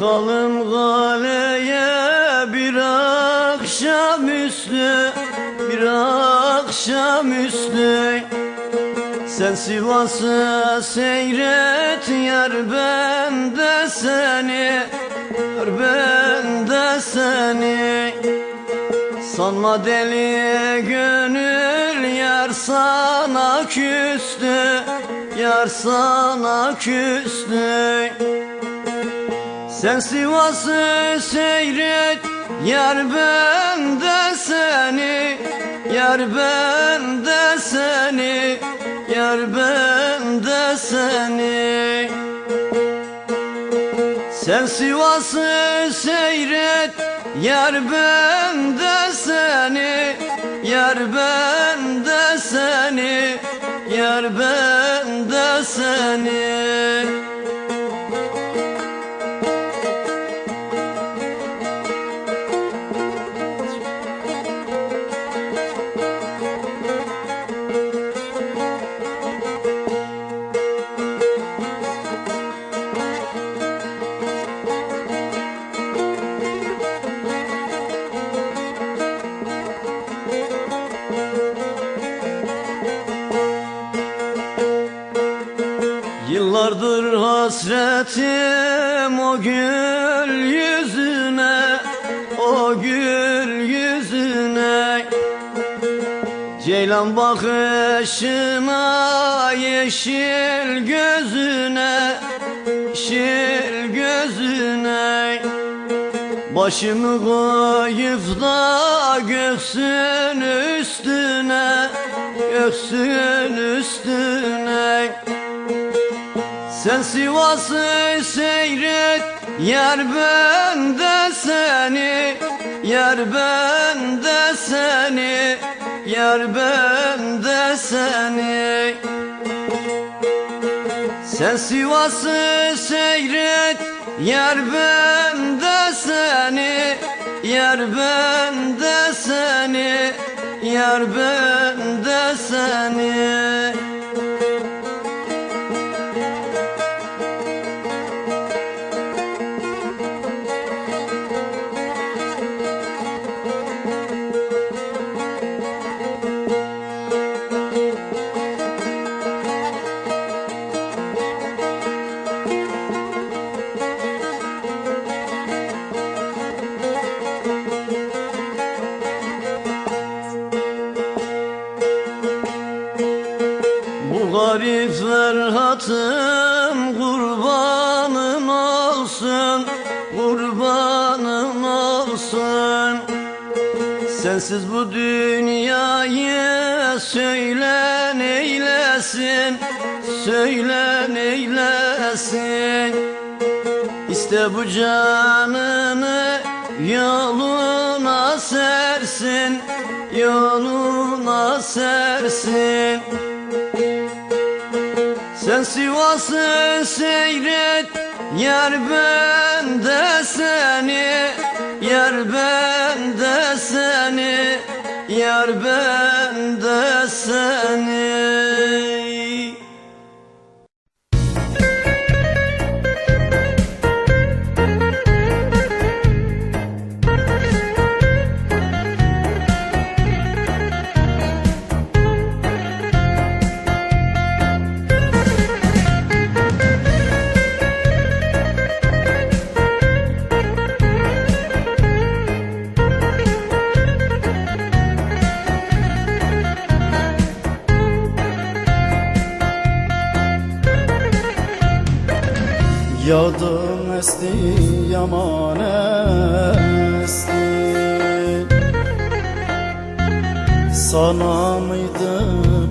Çıkalım galeye bir akşamüstü Bir akşamüstü Sen Sivas'ı seyret yar ben de seni Yar ben de seni. Sanma deli gönül yar sana küstü Yar sana küstü Sen Sivas'ı seyret Yar ben de seni Yar ben de seni Yar ben de seni. Sen Sivas'ı seyret Yar ben de seni Yar ben de seni Yar ben de seni Yıllardır hasretim o gül yüzüne O gül yüzüne. Ceylan bakışına yeşil gözüne Yeşil gözüne. Başımı koyup da göksün üstüne Göksün üstüne sen Sivas'ı seyret Yar ben de seni Yar ben de seni Yar ben de seni. Sen Sivas'ı seyret Yar ben de seni Yar ben de seni Yar ben de seni Ferhat'ım kurbanın olsun Kurbanın olsun. Sensiz bu dünyayı söyle neylesin Söyle neylesin İste bu canını yoluna sersin Yoluna sersin sen Sivas'ı seyret Yar ben de seni Yar ben de seni Yar ben Yağdım esti yaman esti. Sana mıydı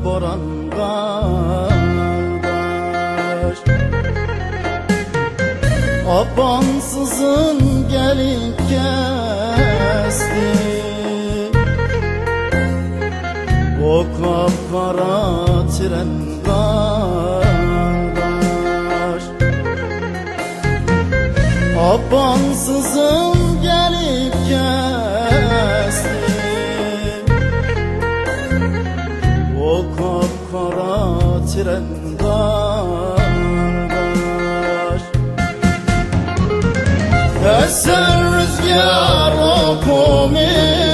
boran kardeş? Abansızın gelip kesti. O kapkara tren kardeş Abansızım gelip kestim. O kapkara tren kardeş. Eser rüzgar okumuş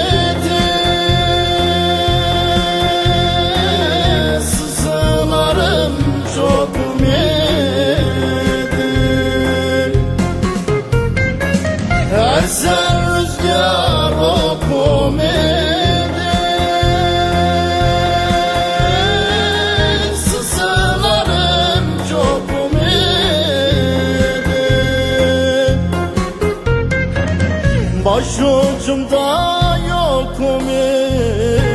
Başucumda yok umidin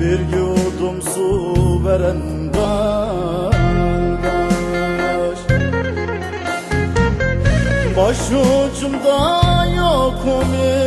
Bir yudum su veren kardeş. Başucumda yok umidin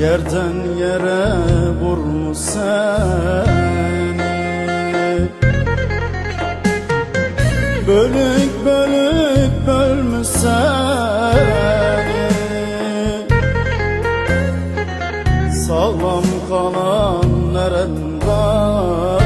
Yerden yere vurmuş seni. Bölük bölük bölmüş seni. Sağlam kalan neren kardeş